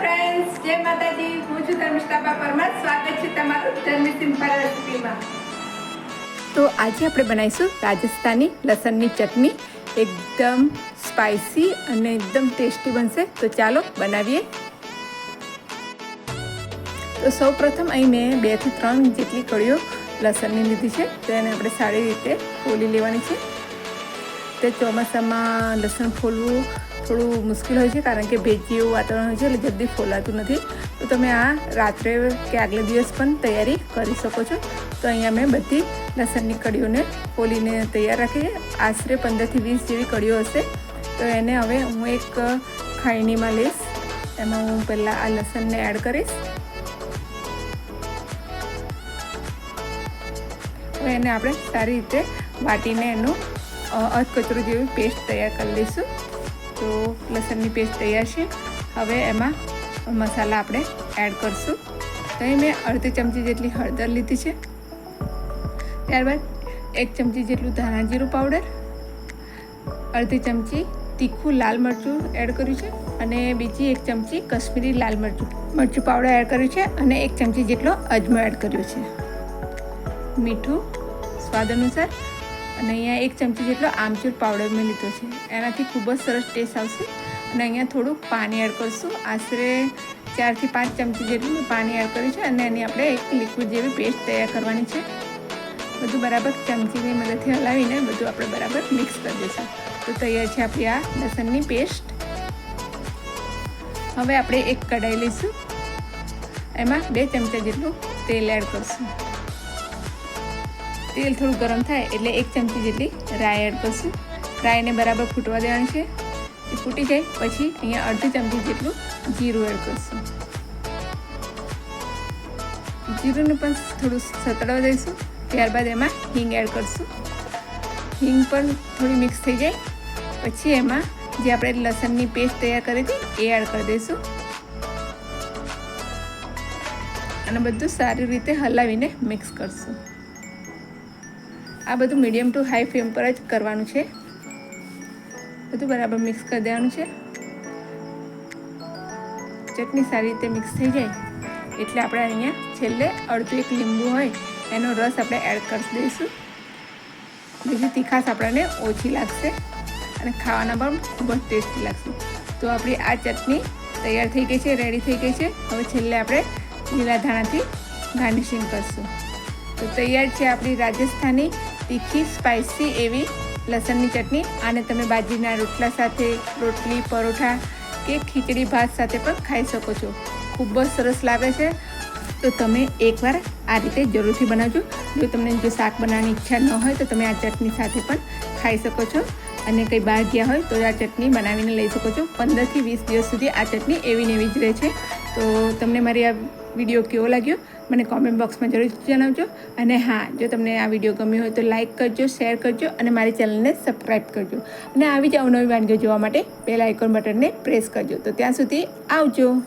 Friends જય માતાજી. હું છું ધર્મિષ્ઠાબા પરમાર. સ્વાગત છે તમારું ધર્મી સિમ્પલ રેસીપીમાં. તો આજે આપણે બનાવીશું રાજસ્થાની લસણની ચટણી. એકદમ સ્પાઇસી અને એકદમ ટેસ્ટી બનશે. તો ચાલો બનાવીએ. તો સૌ પ્રથમ અહીં મેં બેથી ત્રણ જેટલી કળીઓ લસણની લીધી છે. તો એને આપણે સારી રીતે ફોલી લેવાની છે. તે ચોમાસામાં લસણ ફોલવું થોડું મુશ્કેલ હોય છે, કારણ કે ભેજી એવું વાતાવરણ હોય છે, એટલે જલ્દી ફોલાતું નથી. તો તમે આ રાત્રે કે આગલે દિવસ પણ તૈયારી કરી શકો છો. તો અહીંયા મેં બધી લસણની કડીઓને ફોલીને તૈયાર રાખી આશરે પંદરથી વીસ જેવી કડીઓ હશે. તો એને હવે હું એક ખાયણીમાં લઈશ. એમાં હું પહેલાં આ લસણને એડ કરીશ. હવે એને આપણે સારી રીતે વાટીને એનું અધકચરું જેવી પેસ્ટ તૈયાર કરી લઈશું. તો લસણની પેસ્ટ તૈયાર છે. હવે એમાં મસાલા આપણે એડ કરશું. તો અહીં મેં અડધી ચમચી જેટલી હળદર લીધી છે. ત્યારબાદ એક ચમચી જેટલું ધાણા જીરું પાવડર, અડધી ચમચી તીખું લાલ મરચું એડ કર્યું છે અને બીજી એક ચમચી કશ્મીરી લાલ મરચું. મરચું પાવડર એડ કર્યું છે અને એક ચમચી જેટલો અજમો એડ કર્યો છે. મીઠું સ્વાદ અનુસાર અને અહીંયા એક ચમચી જેટલો આમચૂર પાવડર મેં લીધો છે. એનાથી ખૂબ જ સરસ ટેસ્ટ આવશે. અને અહીંયા થોડુંક પાણી એડ કરીશું. આશરે ચારથી પાંચ ચમચી જેટલું પાણી એડ કર્યું છે અને એની આપણે એક લિક્વિડ જેવી પેસ્ટ તૈયાર કરવાની છે. બધું બરાબર ચમચીની મદદથી હલાવીને બધું આપણે બરાબર મિક્સ કરી દઈશું. તો તૈયાર છે આપણી આ લસણની પેસ્ટ હવે આપણે એક કઢાઈ લઈશું. એમાં બે ચમચા જેટલું તેલ એડ કરશું. તેલ થોડું ગરમ થાય એટલે એક ચમચી જેટલી રાઈ એડ કરશું. રાઈને બરાબર ફૂટવા દેવાની છે. એ ફૂટી જાય, પછી અહીંયા અડધી ચમચી જેટલું જીરું એડ કરશું. જીરુંને પણ થોડું સતળવા દઈશું, ત્યારબાદ એમાં હિંગ એડ કરશું. હિંગ પણ થોડી મિક્સ થઈ જાય, પછી એમાં જે આપણે લસણની પેસ્ટ તૈયાર કરી હતી, એ એડ કરી દઈશું. અને બધું સારી રીતે હલાવીને મિક્સ કરશું. આ બધું મીડિયમ ટુ હાઈ ફ્લેમ પર જ કરવાનું છે. બધું બરાબર મિક્સ કરી દેવાનું છે. ચટણી સારી રીતે મિક્સ થઈ જાય. એટલે આપણે અહીંયા છેલ્લે અડધું એક લીંબુ હોય, એનો રસ આપણે એડ કરી દઈશું. બીજી તીખાશ આપણને ઓછી લાગશે અને ખાવાના પણ ખૂબ જ ટેસ્ટી લાગશે. તો આપણી આ ચટણી તૈયાર થઈ ગઈ છે રેડી થઈ ગઈ છે. હવે છેલ્લે આપણે લીલા ધાણાથી ગાર્નિશિંગ કરશું. તો તૈયાર છે આપણી રાજસ્થાની તીખી સ્પાઇસી એવી લસણની ચટણી આને તમે બાજરીના રોટલા સાથે, રોટલી, પરોઠા કે ખીચડી ભાત સાથે પણ ખાઈ શકો છો. ખૂબ જ સરસ લાગે છે. તો તમે એકવાર આ રીતે જરૂરથી બનાવજો. જો તમને જો શાક બનાવવાની ઈચ્છા ન હોય તો તમે આ ચટણી સાથે પણ ખાઈ શકો છો. અને કંઈ બહાર ગયા હોય તો આ ચટણી બનાવીને લઈ શકો છો. પંદરથી વીસ દિવસ સુધી આ ચટણી એવી ને એવી જ રહે છે. તો તમને મારી આ વીડિયો કેવો લાગ્યો? મને કોમેન્ટ બોક્સમાં જરૂર જણાવજો. અને હા, જો તમને આ વીડિયો ગમ્યો હોય તો લાઇક કરજો શેર કરજો અને મારી ચેનલને સબસ્ક્રાઈબ કરજો. અને આવી જ અવનવી વાનગીઓ જોવા માટે બેલ આઇકોન બટનને પ્રેસ કરજો. તો ત્યાં સુધી આવજો.